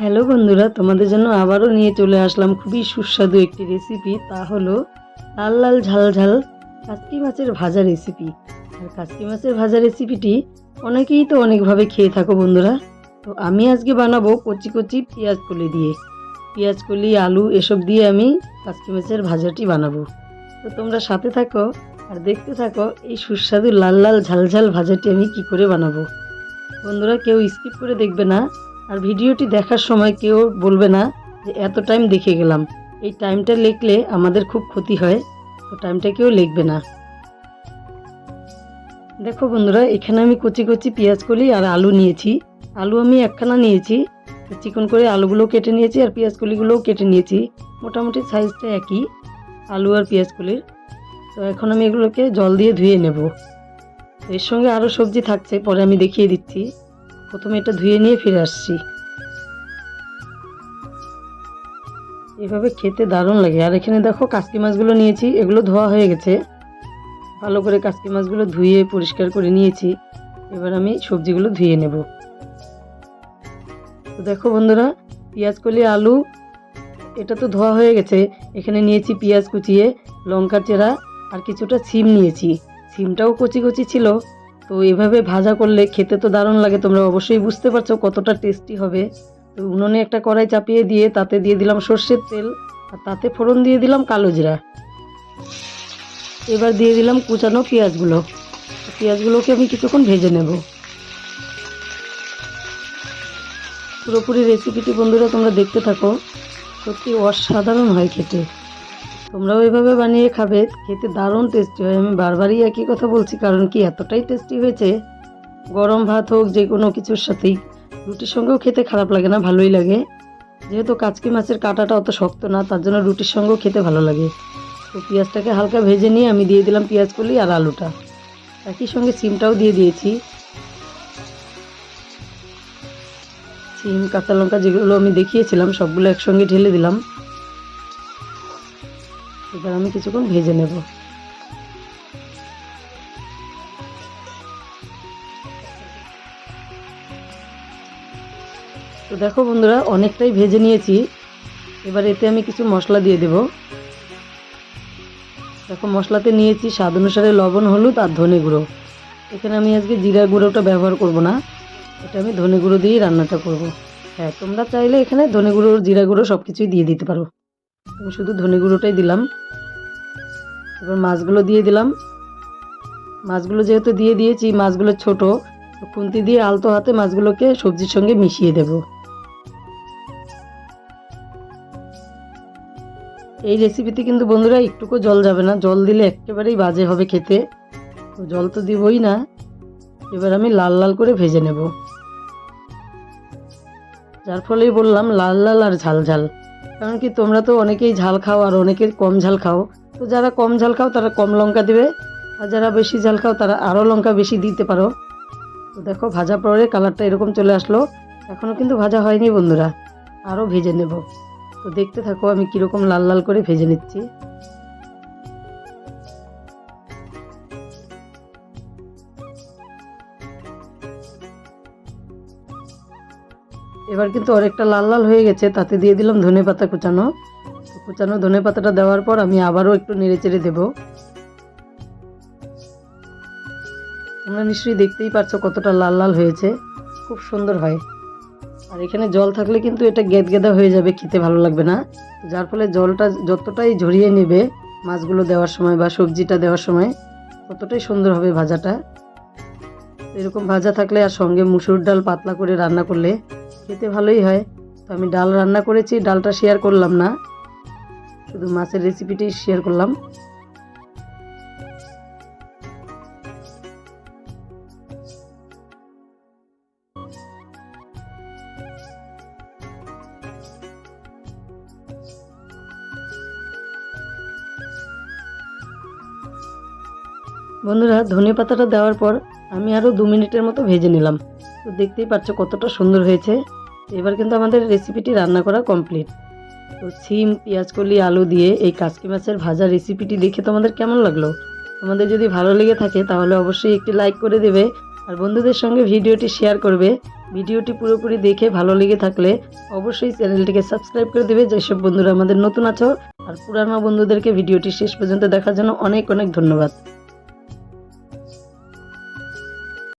Hello বন্ধুরা, তোমাদের জন্য আবারও নিয়ে চলে আসলাম খুবই সুস্বাদু একটি রেসিপি তা হলো লাল লাল ঝাল ঝাল কাচকি মাছের ভাজা রেসিপি আর কাচকি মাছের ভাজা রেসিপিটি অনেকেই তো অনেকভাবে খেয়ে থাকো বন্ধুরা। তো আমি আজকে বানাবো কচি কচি পেঁয়াজ কলি দিয়ে। পেঁয়াজ কলি, আলু এসব দিয়ে আমি কাচকি মাছের ভাজাটি বানাবো। তো তোমরা সাথে থাকো আর দেখতে থাকো এই সুস্বাদু লাল লাল ঝাল ঝাল ভাজাটি আমি কি করে বানাবো। বন্ধুরা, কেউ স্কিপ করে দেখবে না। আর ভিডিওটি দেখার সময় কেউ বলবে না যে এত টাইম দেখে গেলাম। এই টাইমটা লিখলে আমাদের খুব ক্ষতি হয়, তো টাইমটা কেউ লিখবে না। দেখো বন্ধুরা, এখানে আমি কচি কচি পেঁয়াজ কলি আর আলু নিয়েছি। আলু আমি একখানা নিয়েছি চিকন করে আলুগুলো কেটে নিয়েছি আর পেঁয়াজ কলিগুলোও কেটে নিয়েছি। মোটামুটি সাইজটা একই, আলু আর পেঁয়াজ কলির। তো এখন আমি এগুলোকে জল দিয়ে ধুয়ে নেব। এর সঙ্গে আরও সবজি থাকছে, পরে আমি দেখিয়ে দিচ্ছি। প্রথমে এটা ধুয়ে নিয়ে ফিরে আসছি। এভাবে খেতে দারুণ লাগে। আর এখানে দেখো কাসকি মাছগুলো নিয়েছি, এগুলো ধোয়া হয়ে গেছে। ভালো করে কাসকি মাছগুলো ধুয়ে পরিষ্কার করে নিয়েছি। এবার আমি সবজিগুলো ধুয়ে নেব। তো দেখো বন্ধুরা, পেঁয়াজ, কলি, আলু, এটা তো ধোয়া হয়ে গেছে। এখানে নিয়েছি পেঁয়াজ কুচিয়ে লঙ্কা চেরা আর কিছুটা সিম নিয়েছি। সিমটাও কচি কচি ছিল। তো এভাবে ভাজা করলে খেতে তো দারুণ লাগে, তোমরা অবশ্যই বুঝতে পারছ কতটা টেস্টি হবে। তো উনুনে একটা কড়াই চাপিয়ে দিয়ে তাতে দিয়ে দিলাম সর্ষের তেল, আর তাতে ফোড়ন দিয়ে দিলাম কালো জিরা। এবার দিয়ে দিলাম কুচানো পেঁয়াজগুলো। পেঁয়াজগুলোকে আমি কিছুক্ষণ ভেজে নেব। পুরোপুরি রেসিপিটি বন্ধুরা তোমরা দেখতে থাকো। সত্যি অসাধারণ হয় খেতে। তোমরাও এভাবে বানিয়ে খাবে, খেতে দারুণ টেস্টি হয়। আমি বারবারই একই কথা বলছি, কারণ কি এতটাই টেস্টি হয়েছে? গরম ভাত হোক, যে কোনো কিছুর সাথেই। রুটির সঙ্গেও খেতে খারাপ লাগে না, ভালোই লাগে। যেহেতু কাচকি মাছের কাঁটাটা অত শক্ত না, তার জন্য রুটির সঙ্গেও খেতে ভালো লাগে। তো পেঁয়াজটাকে হালকা ভেজে নিয়ে আমি দিয়ে দিলাম পেঁয়াজ কলি আর আলুটা। একই সঙ্গে সিমটাও দিয়ে দিয়েছি। সিম, কাঁচা লঙ্কা যেগুলো আমি দেখিয়েছিলাম, সবগুলো একসঙ্গে ঢেলে দিলাম। এবার আমি কিছুক্ষণ ভেজে নেব। তো দেখো বন্ধুরা, অনেকটাই ভেজে নিয়েছি। এবার এতে আমি কিছু মশলা দিয়ে দেব। দেখো, মশলাতে নিয়েছি স্বাদ অনুসারে লবণ, হলুদ আর ধনে গুঁড়ো। এখানে আমি আজকে জিরা গুঁড়োটা ব্যবহার করব না। এটা আমি ধনে গুঁড়ো দিয়েই রান্নাটা করব। হ্যাঁ তোমরা চাইলে এখানে ধনে গুঁড়ো, জিরা গুঁড়ো সব কিছুই দিয়ে দিতে পারো। আমি শুধু ধনে গুঁড়োটাই দিলাম। এবার মাছগুলো দিয়ে দিলাম। মাছগুলো যেহেতু দিয়ে দিয়েছি, মাছগুলো ছোট খুন্তি দিয়ে আলতো হাতে মাছগুলোকে সবজির সঙ্গে মিশিয়ে দেব। এই রেসিপিতে কিন্তু বন্ধুরা একটুকু জল যাবে না। জল দিলে একেবারেই বাজে হবে খেতে। তো জল তো দিবই না। এবার আমি লাল লাল করে ভেজে নেব। যার ফলেই বললাম, লাল লাল আর ঝাল ঝাল। কারণ কি তোমরা তো অনেকেই ঝাল খাও আর অনেকে কম ঝাল খাও। তো যারা কম ঝাল খাও তারা কম লঙ্কা দেবে। আর যারা বেশি ঝাল খাও তারা আরও লঙ্কা বেশি দিতে পারো। তো দেখো ভাজা পরে কালারটা এরকম চলে আসলো। এখনও কিন্তু ভাজা হয়নি বন্ধুরা। আরও ভেজে নেব। তো দেখতে থাকো আমি কীরকম লাল লাল করে ভেজে নিচ্ছি। এবার কিন্তু অনেকটা লাল লাল হয়ে গেছে, তাতে দিয়ে দিলাম ধনে পাতা কুচানো। কুচানো ধনে পাতাটা দেওয়ার পর আমি আবারও একটু নেড়ে চেড়ে দেবো। তোমরা নিশ্চয়ই দেখতেই পারছ কতটা লাল লাল হয়েছে, খুব সুন্দর হয়। আর এখানে জল থাকলে কিন্তু এটা গেদ গেদা হয়ে যাবে, খেতে ভালো লাগবে না। যার ফলে জলটা যতটাই ঝরিয়ে নেবে মাছগুলো দেওয়ার সময় বা সবজিটা দেওয়ার সময়, ততটাই সুন্দর হবে ভাজাটা। এরকম ভাজা থাকলে আর সঙ্গে মুসুর ডাল পাতলা করে রান্না করলে খেতে ভালোই হয়। তো আমি ডাল রান্না করেছি, ডালটা শেয়ার করলাম না। শুধু মাছের রেসিপিটি শেয়ার করলাম। বন্ধুরা, ধনে পাতাটা দেওয়ার পর আমি আরও দু মিনিটের মতো ভেজে নিলাম। তো দেখতেই পাচ্ছ কতটা সুন্দর হয়েছে। এবার কিন্তু আমাদের রেসিপিটি রান্না করা কমপ্লিট তো সিম, পেঁয়াজকলি, আলু দিয়ে এই কাসকি মাছের ভাজা রেসিপিটি দেখে তোমাদের কেমন লাগল? তোমাদের যদি ভালো লেগে থাকে, তাহলে অবশ্যই একটি লাইক করে দেবে আর বন্ধুদের সঙ্গে ভিডিওটি শেয়ার করবে। ভিডিওটি পুরোপুরি দেখে ভালো লেগে থাকলে অবশ্যই চ্যানেলটিকে সাবস্ক্রাইব করে দেবে। যেসব বন্ধুরা আমাদের নতুন আছো আর পুরানো বন্ধুদেরকে ভিডিওটি শেষ পর্যন্ত দেখার জন্য অনেক অনেক ধন্যবাদ।